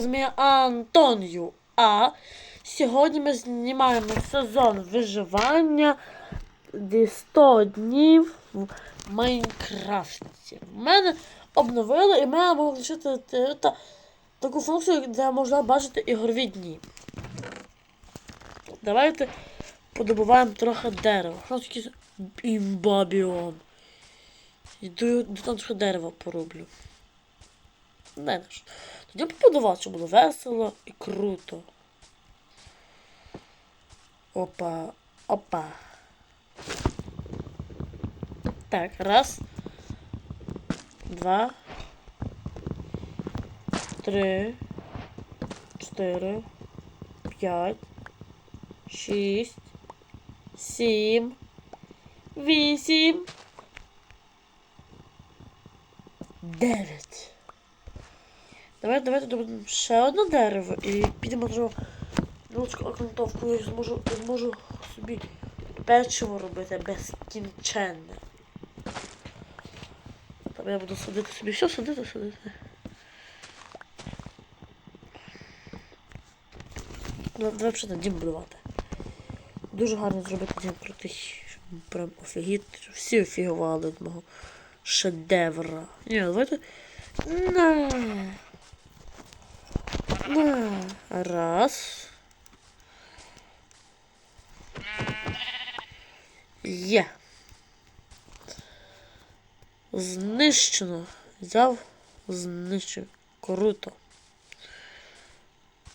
з мене А. Сьогодні ми знімаємо сезон виживання де 100 днів в Майнкрафті. Мене обновили і мене можна включити та- та- таку функцію, де можна бачити ігрові дні. Давайте подобуваємо трохи дерева. Що таке імбабіом? Йду, там трохи дерева пороблю. Не наш. Тоді побудувати, щоб було весело і круто. Опа, опа. Так, раз. Два. Три. Чотири. П'ять. Шість. Сім. Вісім. Дев'ять. Давай, давайте добудемо ще одне дерево і підемо ручку окантовку. Я зможу, я зможу собі печиво робити безкінченне. Там я буду садити собі все, садити, садити. Ну, Давай взагалі дім будувати. Дуже гарно зробити дім крутий. Прям офігіт. Всі офігували від мого шедевра. Ні, давайте. На. Раз. Є. Знищено. Взяв, знищив. Круто.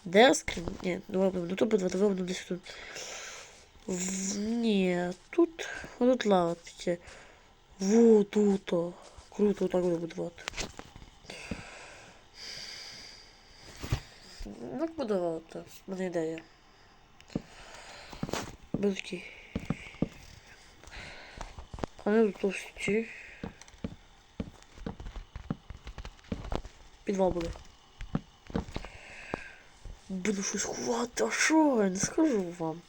Де скрін? Ні, давай будемо тут буде, давай будемо десь тут. В... Ні, тут. Тут лава. Во тут. Круто, так буду будувати. Як будувати? У мене ідея. Будки. Не товсті. Підвал буде. Буду щось ховати, а що? Я не скажу вам.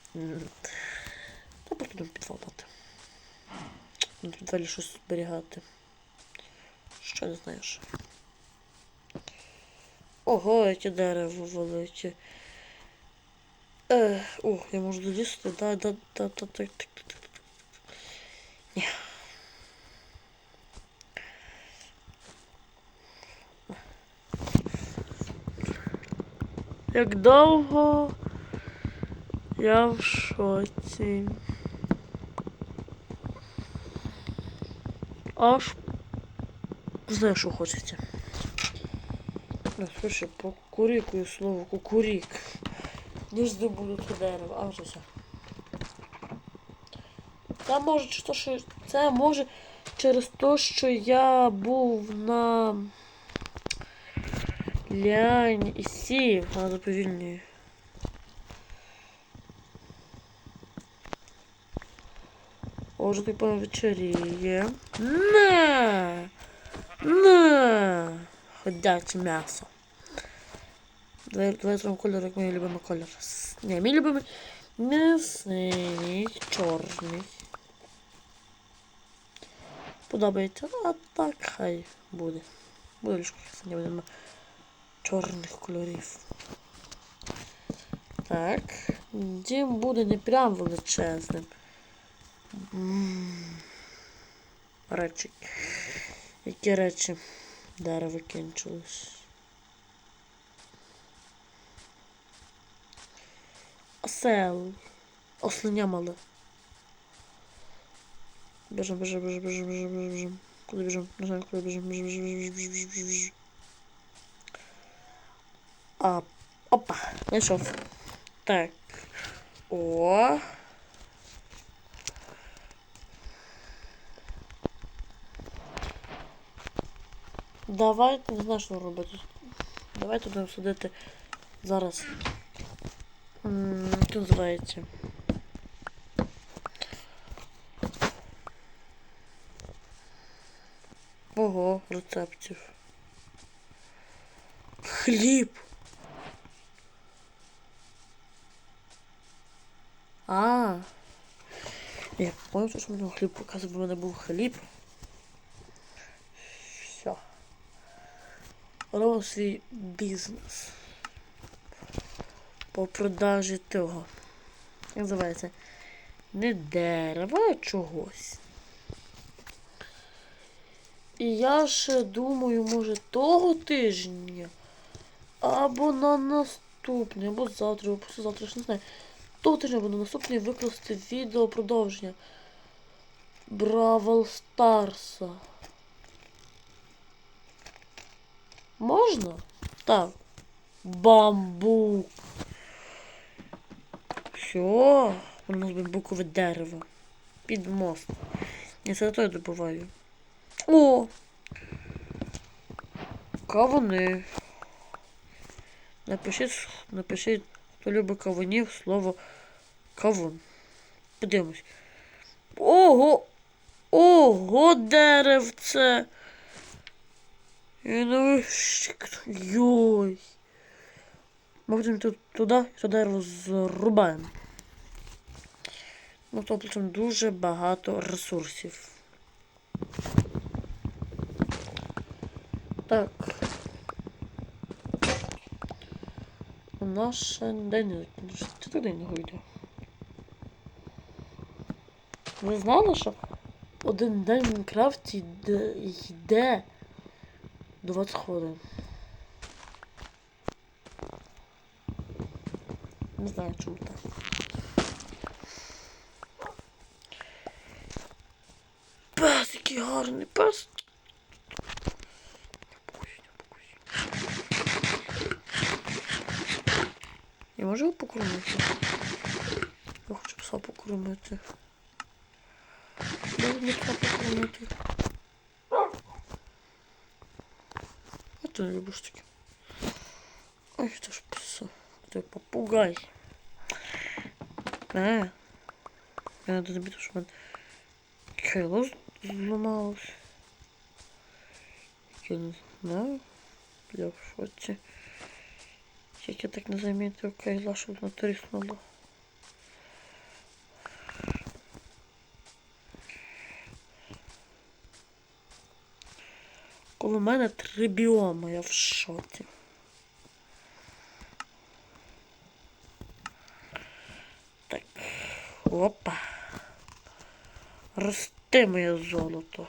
Та просто підвал дати. Підвалі щось зберігати. Що не знаєш? Ого, яке дерево велике. Е, о, я можу долізти, да, да, да, да, так, так, так, так. Ні. Як довго я в шоці. Аж знаю, що хочеться. Ну, слушай, покурікую слово кукурік. Не здобуду це дерево, а вже все. Це може через що це може через те, що я був на ляні і сів, вона заповільнює. О, вже так певно вечеріє. Не! Не! Ходяче м'ясо. Зробимо кольор, як мій любимий кольор. Ні, мій любимий не синій, чорний. Подобається, а так хай буде. Буде лише синя, буде чорних кольорів. Так. Дім буде не прям величезним. Речі. Які речі? Дерево кінчилось. Осел. Ослиня мале. Бежим, бежим, бежим, бежим, бежим, бежим, бежим. Куди бежим? Не знаю, куди бежим. Бежим, бежим. А, опа, знайшов. Так. О. Давайте, не знаю, що робити. Давайте будемо садити зараз. Це називається? Ого, рецептів. Хліб. А. Я пам'ятаю, що мене хліб показував, в мене був хліб. Все. Робимо свій бізнес. По продажі того. Як називається? Не дерева, а чогось. І я ще думаю, може, того тижня. Або на наступний, або завтра, або післязавтра, я ж не знаю. Того тижня або на наступний викласти відео продовження. Бравл Старса. Можна? Так. Бамбук. Все. У нас бамбукове дерево. Під мост. Я це то добуваю. О! Кавуни. Напишіть, напишіть, хто любить кавунів, слово кавун. Подивимось. Ого! Ого, деревце! І ну, йой. Ми будемо тут туди, то дерево зрубаємо. Ну, то потім дуже багато ресурсів. Так. Ще день, чи так день йде. Ви знали, що один день в Мінкрафті йде, йде 20 хвилин. Не знаю, чому так. Пес, який гарний пес. Не не. Я можу його покормити? Я хочу пса покормити. Дай мені пса покормити. А ти не любиш таке. Ой, це ж попугай. А. Я надо забити, що в мене крило. Я не знаю. Я в шоці. Як я так не замітив кайла, щоб воно тріснуло. Коло мене три біоми, я в шоці. Так. Опа. Рости моє золото.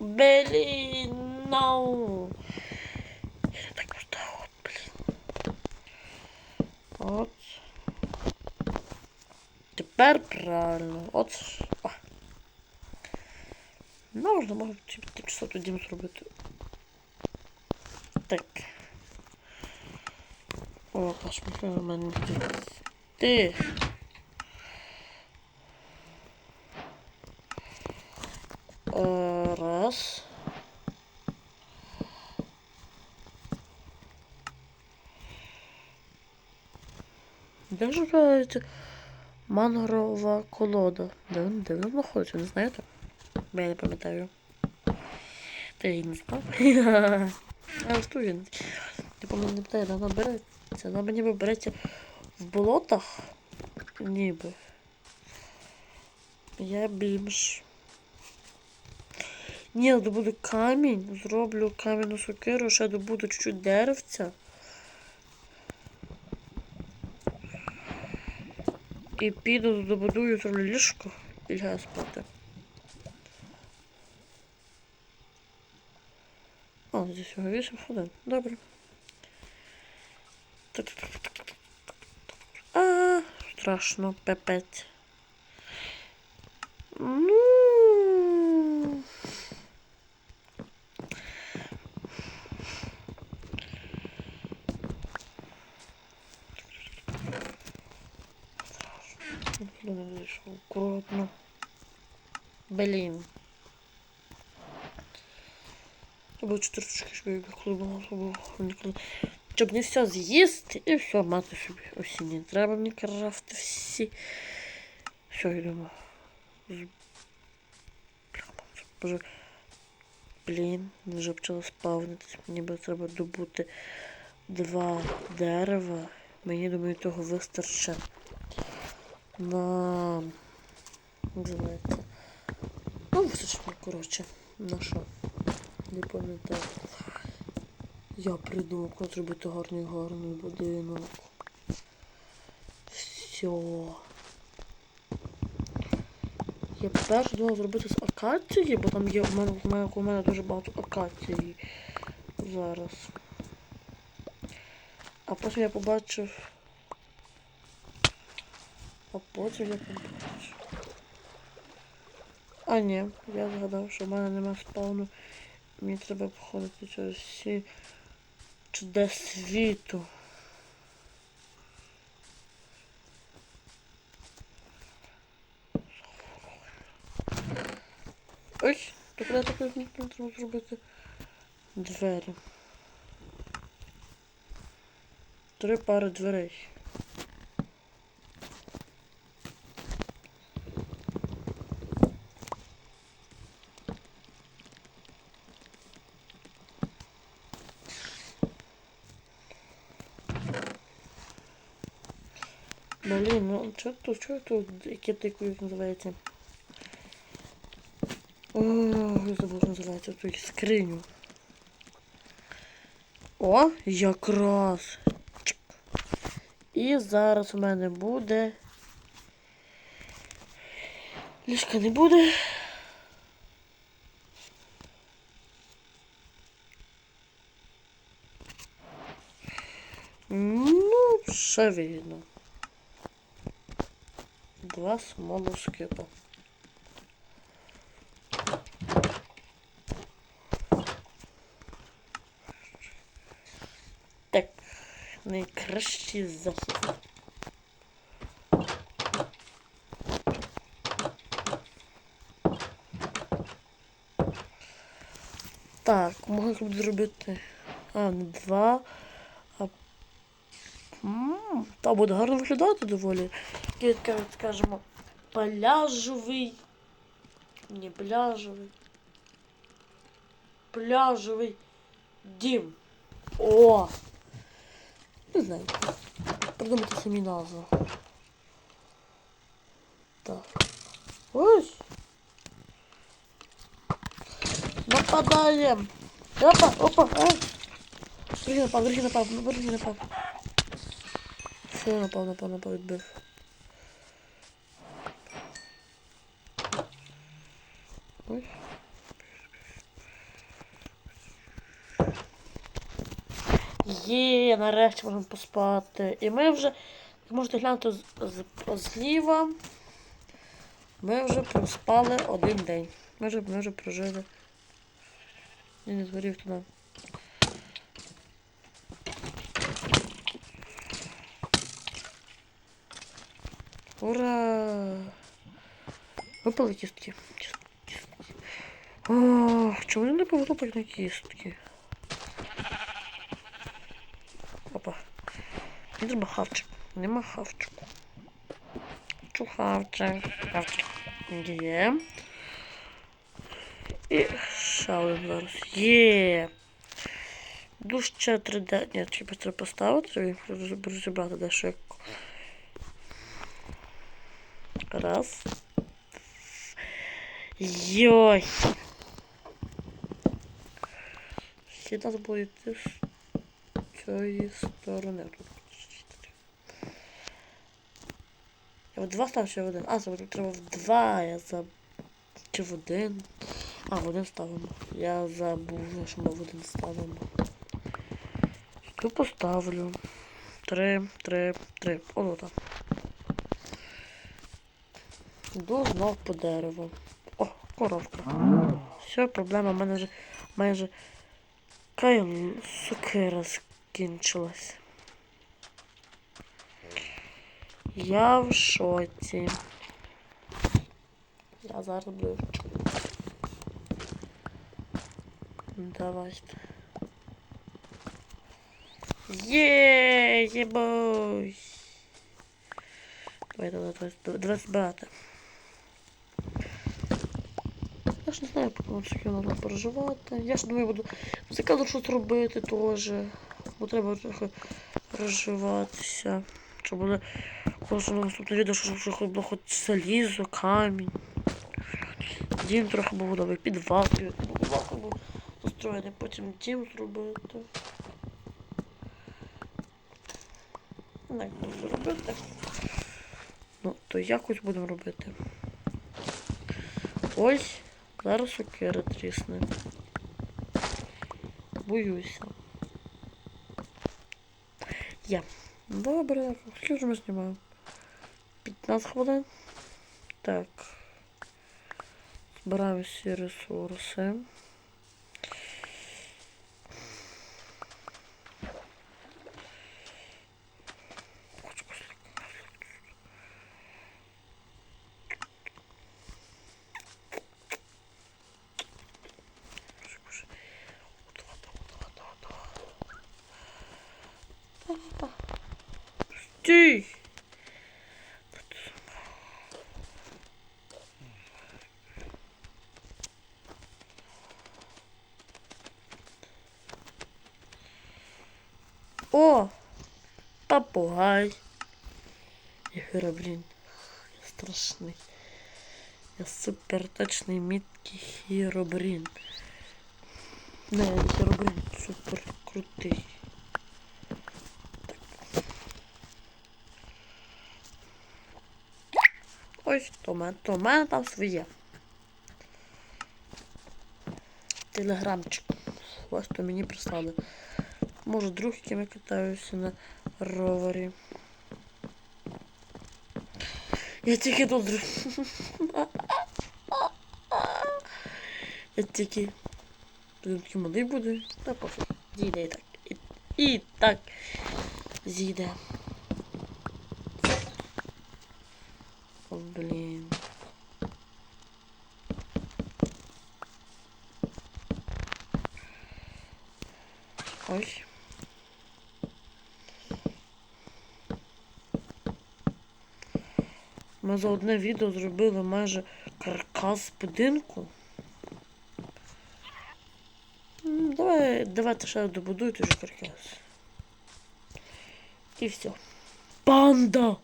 Блін, ну. Я так поставив, блін. От. Тепер правильно. От. О. Можна, можна тимчасово дім зробити. Так. О, пашмаки у мене ти. Раз. Де ж живається мангрова колода? Де, вона- де вона знаходиться, не знаєте? Бо я не пам'ятаю. Та я не знав. А тут він. Я пам'ятаю, не питаю, вона береться. Вона мені береться в болотах. Ніби. Я бімж. Ні, добуду камінь, зроблю кам'яну сокиру, ще добуду чуть-чуть деревця. І піду добудую зроблю ліжко і лягаю спати. О, здесь всього 8 хвилин. Добре. А, страшно, пепець. Ну. Блин, не вийшло акуратно. Блін. Або чотирочки, щоб я була, або ніколи. Щоб не все з'їсти і все мати собі осінні. Треба мені крафти всі. Все, йдемо. Боже. Блін, вже почала спавнитись. Мені би треба добути два дерева. Мені думаю, того вистачить. На називається. Ну, вистачить, коротше. На що? Не пам'ятаю. Я придумав, як зробити гарний гарний будинок. Все. Я перше думав зробити з акації, бо там є у мене, у мене, у мене дуже багато акації зараз. А потім я побачив. Потім я побачив. А ні, я згадав, що в мене немає спавну. Мені треба походити через всі чудес світу. Ой, то куди так треба зробити? Двері. Три пари дверей. Блін, ну чого тут, чого тут, яке тику, називається? О, я забув, називається ту скриню. О, якраз. І зараз у мене буде. Ліжка не буде. Ну, ще видно. Два смолоскипа. Так, найкращий захід. Так, можна буде зробити. А, два. А. Та буде гарно виглядати доволі. Який, так скажемо, пляжовий. Не пляжовий. Пляжовий дім. О! Не знаю. Придумайте самі назву. Так. Ось. Нападаем. Опа, опа, а. Другий напав, другий напав, ну, другий напав. Все, напав, напав, напав, відбив. Ой. Є, нарешті можемо поспати. І ми вже, можете глянути зліва, ми вже проспали один день. Ми вже, ми вже прожили. Я не згорів туди. Ура! Випали кістки. Ох, чому не повезло так на кістки? Опа. Мені треба хавчик. Нема хавчику. Хочу хавчик. Хавчик. Є. І ще зараз. Є. Душ ще 3D. Ні, чи треба поставити, розібрати як. Раз. Йой. Всі нас буде йти з цієї сторони. Тут. Я в два став ще в один. А, забув, треба в два. Я забув. Чи в один. А, в один ставимо. Я забув, що ми в один ставимо. Тут поставлю. Три, три, три. О, так. Йду знов по дереву. О, коровка. Все, проблема в мене вже майже кай сокира скінчилась. Я в шоці. Я зараз буду. Давайте. Є, єбой. Давай, давай, давай, давай, давай збирати. Ж не знаю, скільки треба проживати. Я ж думаю, буду заказу щось робити теж. Бо треба трохи розживатися. Щоб буде кожного наступне відео, щоб було хоч залізо, камінь. Дім трохи був готовий, підвал, підвал був застроєний, потім дім зробити. Знаю, як це зробити. Ну, то якось будемо робити. Ось, зараз сокира трісне. Боюся. Я. Добре, скільки ми знімаємо? 15 хвилин. Так. Збираємо всі ресурси. Стій! О, попугай. Я блин, я страшный. Я супер точный митки Херобрин. Да, я Херобрин супер крутый. Ось то мене, то в мене там своє. Телеграмчик. Ось то мені прислали. Може друг, яким я катаюся на ровері. Я тільки тут друг. Я тільки. Він такий малий буде. Та пофіг. Зійде і так. І, і так. Зійде. О, блін. Ось. Ми за одне відео зробили майже каркас будинку. Давай, давайте ще добудуйте вже каркас. І все. Панда!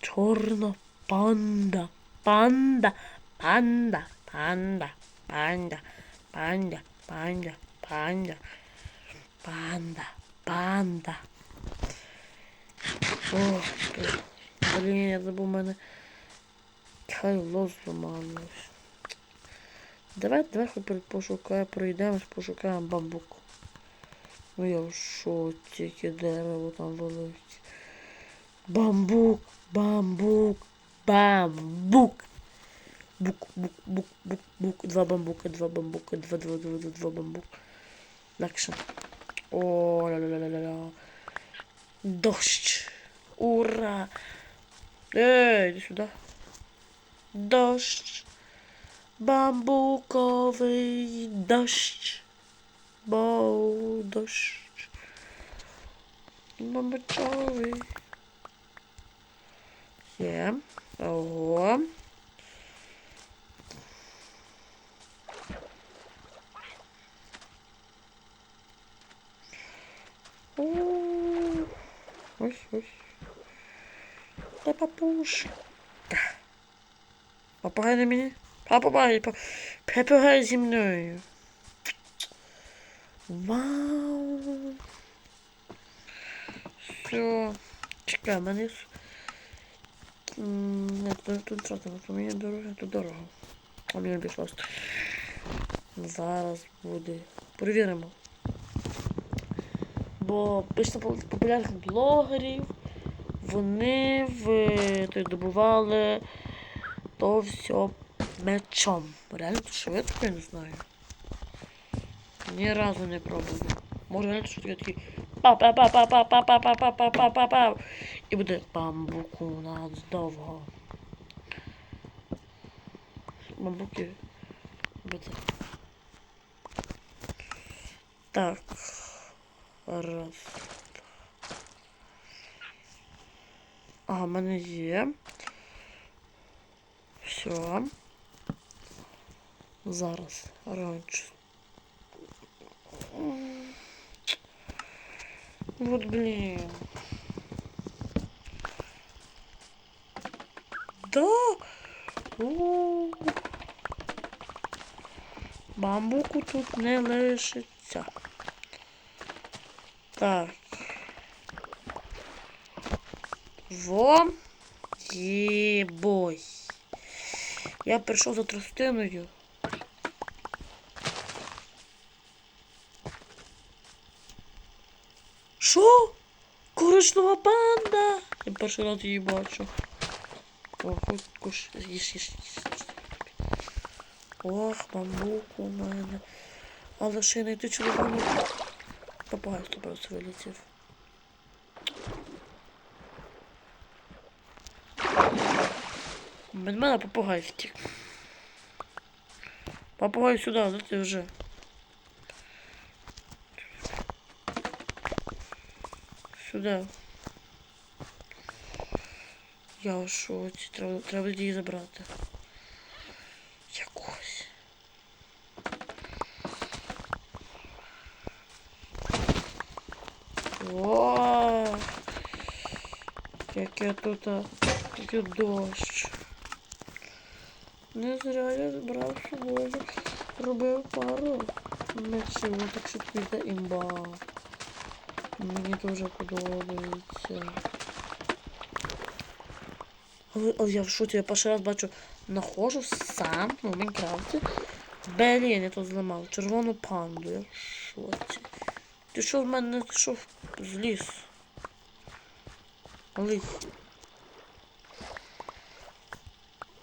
Чорна панда. Панда. Панда. Панда. Панда. Панда. Панда. Панда. Панда. Панда. О, блін, я забув мене. Хайло зламалось. Давай, давай хоч пошукаємо, пройдемось, пошукаємо бамбук. Ну я в шоці, яке дерево там велике. Бамбук, бамбук, бамбук. Бук, бук, бук, бук, бук. Два бамбука, два бамбука, два, два, два, два, два бамбук. Легше. О, ля-ля-ля-ля-ля. Дощ. Ура. Ej, sюда. Bambukowy deszcz. Bo deszcz. Mamy czoły. O. Uuu. Oś. Та папушка. Попугай на мені. Попугай, попугай зі мною. Вау. Все. Чекай, мене... Ні, тут, тут тут мені дорога, тут дорога. А мені обійшлось. Зараз буде. Перевіримо. Бо пишно популярних блогерів. Вони добували то все мечом. Реально швидко, я не знаю. Ні разу не пробував. Може реально що такий па па па па па па па па па па па па па І буде бамбуку нас довго. Бамбуки буде. Так. Раз. Ага, в мене є. Все. Зараз. Раніше. Вот блин. Да. О. Бамбуку тут не лишиться. Так. Во. Єбой. Я прийшов за тростиною. Що? Коричнева панда! Я перший раз її бачу. О, хоч куш, їж, їж, їж. Ох, бамбук у мене. Але ще й знайти червону. Попугай з тобою вилетів. Від мене попугай втік. Попугай сюди, де ти вже? Сюди. Я у шоці. Треба, треба її забрати. Якось. О! Яке тут а, який дощ. Не зря я збрав з собою. Робив пару мечів, так що піде імба. Мені дуже подобається. Але, але я в шоці, я перший раз бачу, нахожу сам ну, в Майнкрафті. Блін, я тут зламав. Червону панду. Я в шоці. Ти що в мене що з лісу? Лис.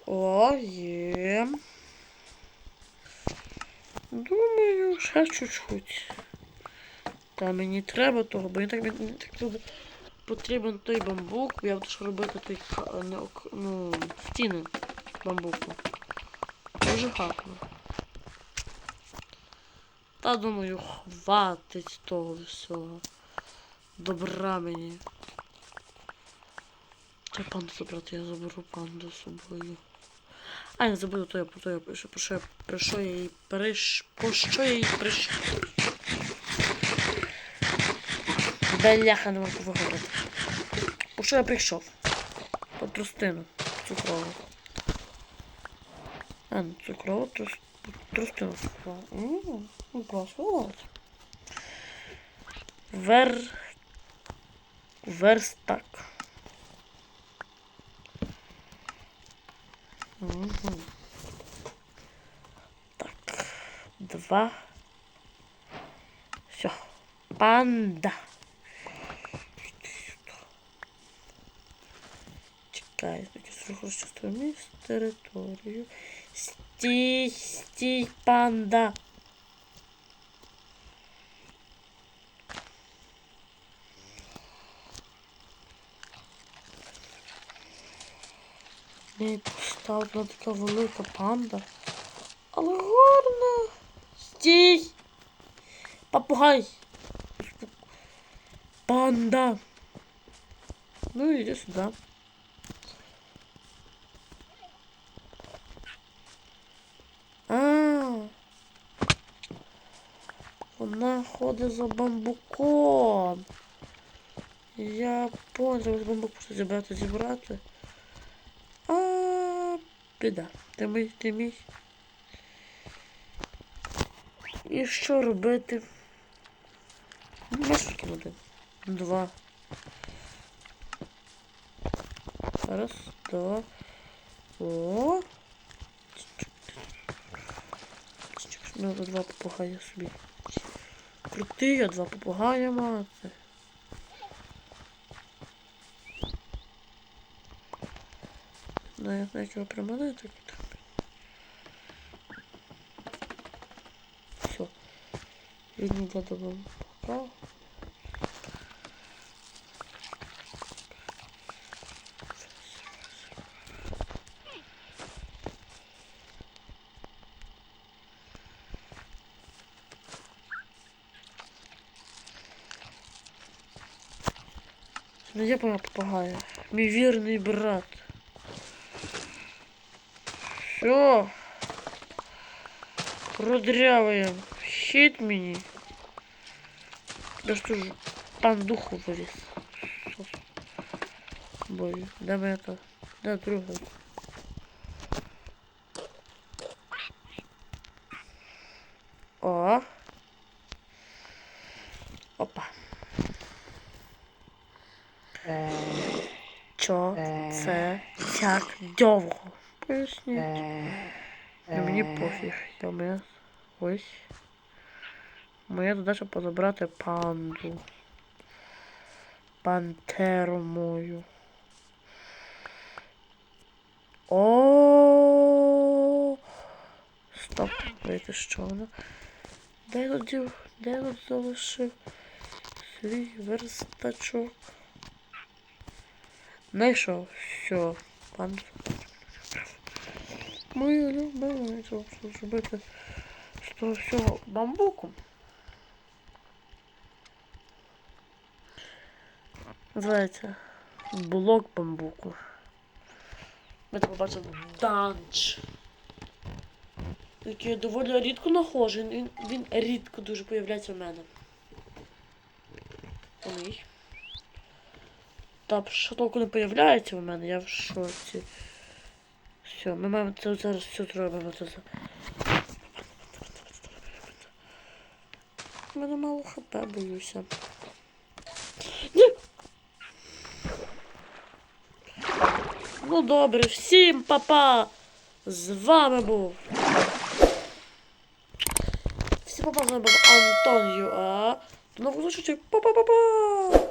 О, є. Думаю, ще чуть-чуть. Та мені треба того, бо мені так, мені так тут потрібен той бамбук, я буду ж робити той ну, стіни бамбуку. Дуже гарно. Та думаю, хватить того всього. Добра мені. Треба панду забрати, я заберу панду з собою. А, я забуду, то я, то я пишу, про що я, про що я їй приш... По що я їй приш... Бляха, не можу виговорити. По що я прийшов? По тростину цукрову. А, ну цукрову трос... тростину цукрову. Ну класно. Вер... Верстак. Мгм. Так, два. Все. Панда. Чекай, сруху чувствую місць, територію. Стій, панда. Не поставлена така велика панда. Але гарна. Стій! Попугай! Панда! Ну іди сюди. Вона ходить за бамбуком. Я понял, бамбук просто зібрати, зібрати. Біда. Ти мій, ти мій. І що робити? Можеш кинути. Два. Раз, два. О. Ну, два попугая собі. Крутий, я два попугая мати. Ну, я знаю, як його приманити. Все. Він йде до бамбука. Ну я моя попугая. Мій вірний брат. Все. Продряваем. Щит мені. Да что же, пандуху вылез. Бой, давай это. Да, другой. О. Опа. що це так довго? Поясніть. Ну, мені пофіг. Я мене ось. Моя задача позабрати панду. Пантеру мою. О. Стоп, вийти що вона? Де я тут? Де я тут залишив свій верстачок? Знайшов. Все. Панду. Любима, це зробити з того всього бамбуку. Називається блок бамбуку. Ми так побачили данч. Який я доволі рідко нахожу. Він, він рідко дуже появляється в мене. Ой. Та що толку не появляється в мене, я в шоці. Все, ми маємо це зараз все зробимо. У мене мало хп, боюся. Ну добре, всім папа! З вами був. Всім папа, з вами був Антон ЮА. До нових зустрічей. Па-па-па-па!